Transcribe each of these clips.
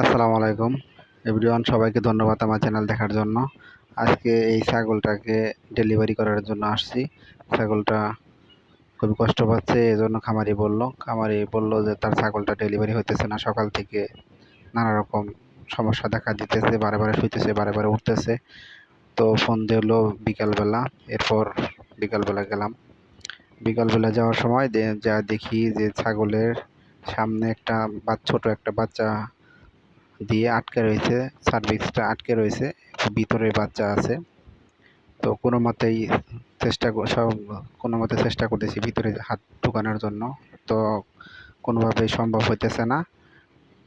আসসালামু আলাইকুম। এভরিওয়ান, সবাইকে ধন্যবাদ আমার চ্যানেল দেখার জন্য। আজকে এই ছাগলটাকে ডেলিভারি করার জন্য আসছি। ছাগলটা খুবই কষ্ট পাচ্ছে এই জন্য খামারি বলল। খামারি বলল যে তার ছাগলটা ডেলিভারি হতেছে না, সকাল থেকে নানা রকম সমস্যা দেখা দিতেছে, বারে বারে শুইতেছে, বারে বারে উঠতেছে। তো ফোন দিলো বিকালবেলা, এরপর বিকালবেলা গেলাম। বিকালবেলা যাওয়ার সময় যা দেখি যে ছাগলের সামনে একটা বা ছোট একটা বাচ্চা দিয়ে আটকে রয়েছে সার্ভিসটা আটকে রয়েছে, ভিতরে বাচ্চা আছে। তো কোনো মতেই চেষ্টা সব কোনো মতে চেষ্টা করতেছি ভিতরে হাত ঢুকানোর জন্য। তো কোনোভাবেই সম্ভব হইতেছে না।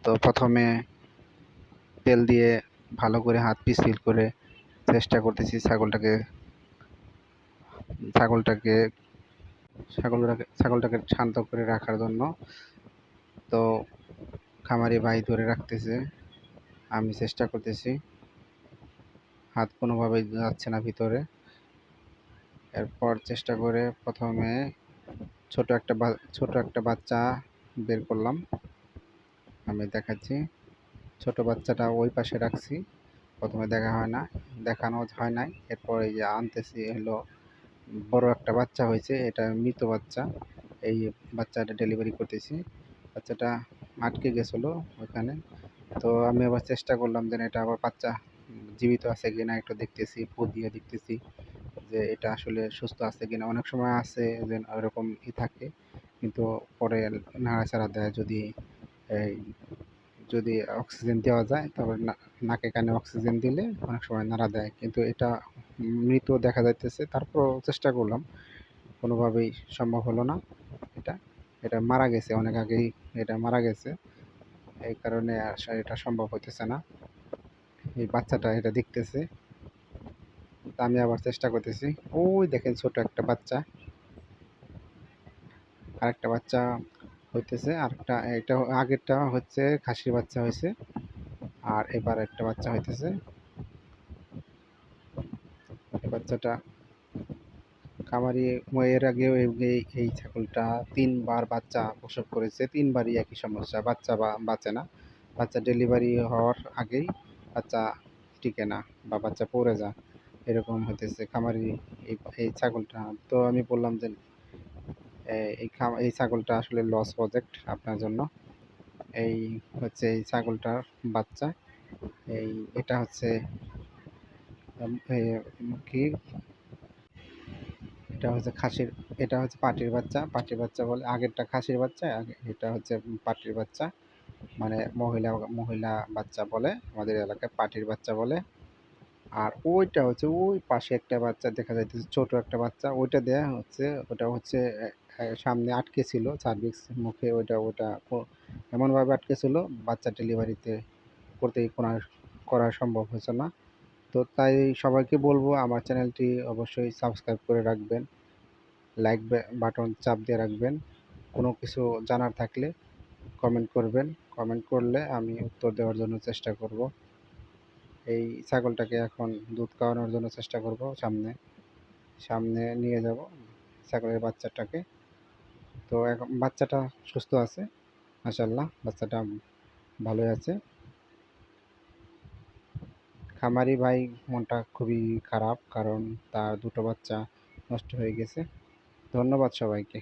তো প্রথমে তেল দিয়ে ভালো করে হাত পিছিল করে চেষ্টা করতেছি ছাগলটাকে ছাগলটাকে ছাগলটাকে ছাগলটাকে শান্ত করে রাখার জন্য। তো খামারি ভাই ধরে রাখতেছে। আমি চেষ্টা করতেছি। হাত কোনোভাবেই যাচ্ছে না ভিতরে। এরপর চেষ্টা করে প্রথমে ছোট একটা ছোট একটা বাচ্চা বের করলাম। আমি দেখাচ্ছি। ছোট বাচ্চাটা ওই পাশে রাখছি। প্রথমে দেখা হয় না, দেখানো হয় নাই। এরপর এই যে আনতেছি হলো বড় একটা বাচ্চা হয়েছে, এটা মৃত বাচ্চা। এই বাচ্চাটা ডেলিভারি করতেছি। বাচ্চাটা আটকে গেছিল ওখানে তো আমি আবার চেষ্টা করলাম যেন এটা আবার বাচ্চা জীবিত আছে কিনা একটু দেখতেছি, ফু দিয়ে দেখতেছি যে এটা আসলে সুস্থ আছে কিনা। অনেক সময় আছে যে ওরকম ই থাকে, কিন্তু পরে নাড়াচাড়া দেয় যদি এই যদি অক্সিজেন দেওয়া যায় তবে নাকে কানে অক্সিজেন দিলে অনেক সময় নাড়া দেয়। কিন্তু এটা মৃত দেখা যাইতেছে তারপর চেষ্টা করলাম, কোনোভাবেই সম্ভব হলো না এটা। এটা মারা গেছে, অনেক আগেই এটা মারা গেছে। এই কারণে এটা সম্ভব হইতেছে না। এই বাচ্চাটা এটা দেখতেছে। তা আমি আবার চেষ্টা করতেছি। ওই দেখেন ছোট একটা বাচ্চা। আরেকটা বাচ্চা হইতেছে। আরেকটা, এটা আগেরটা হচ্ছে খাসির বাচ্চা হয়েছে আর এবার একটা বাচ্চা হইতেছে। বাচ্চাটা খামারি এর আগেও এই ছাগলটা তিনবার বাচ্চা প্রসব করেছে, তিনবারই একই সমস্যা, বাচ্চা বা, বাঁচে না। বাচ্চা ডেলিভারি হওয়ার আগেই বাচ্চা টিকে না বা বাচ্চা পড়ে যায়। এরকম হতেছে খামারি এই এই ছাগলটা। তো আমি বললাম যে এই এই ছাগলটা আসলে লস প্রজেক্ট আপনার জন্য। এই হচ্ছে এই ছাগলটার বাচ্চা। এই, এটা হচ্ছে কি? এটা হচ্ছে খাসির, এটা হচ্ছে পাটির বাচ্চা। পাটির বাচ্চা বলে আগেরটা খাসির বাচ্চা এটা হচ্ছে পাটির বাচ্চা। মানে মহিলা মহিলা বাচ্চা বলে, আমাদের এলাকায় পাটির বাচ্চা বলে। আর ওইটা হচ্ছে ওই পাশে একটা বাচ্চা দেখা যাইতেছে, ছোট একটা বাচ্চা। ওইটা দেয়া হচ্ছে, ওটা হচ্ছে সামনে আটকে ছিল সার্ভিক্স মুখে, ওইটা ওটা এমনভাবে আটকে ছিল, বাচ্চা ডেলিভারিতে করতে কোনো করা সম্ভব হয়েছে না। তো তাই সবাইকে বলব আমার চ্যানেলটি অবশ্যই সাবস্ক্রাইব করে রাখবেন। লাইক বাটন চাপ দিয়ে রাখবেন। কোনো কিছু জানার থাকলে কমেন্ট করবেন। কমেন্ট করলে আমি উত্তর দেওয়ার জন্য চেষ্টা করব। এই ছাগলটাকে এখন দুধ খাওয়ানোর জন্য চেষ্টা করব সামনে। সামনে নিয়ে যাব ছাগলের বাচ্চাটাকে। তো এখন বাচ্চাটা সুস্থ আছে মাসাল্লাহ বাচ্চাটা ভালোই আছে। খামারি ভাই মনটা খুবই খারাপ কারণ তার দুটো বাচ্চা নষ্ট হয়ে গেছে। ধন্যবাদ সবাইকে।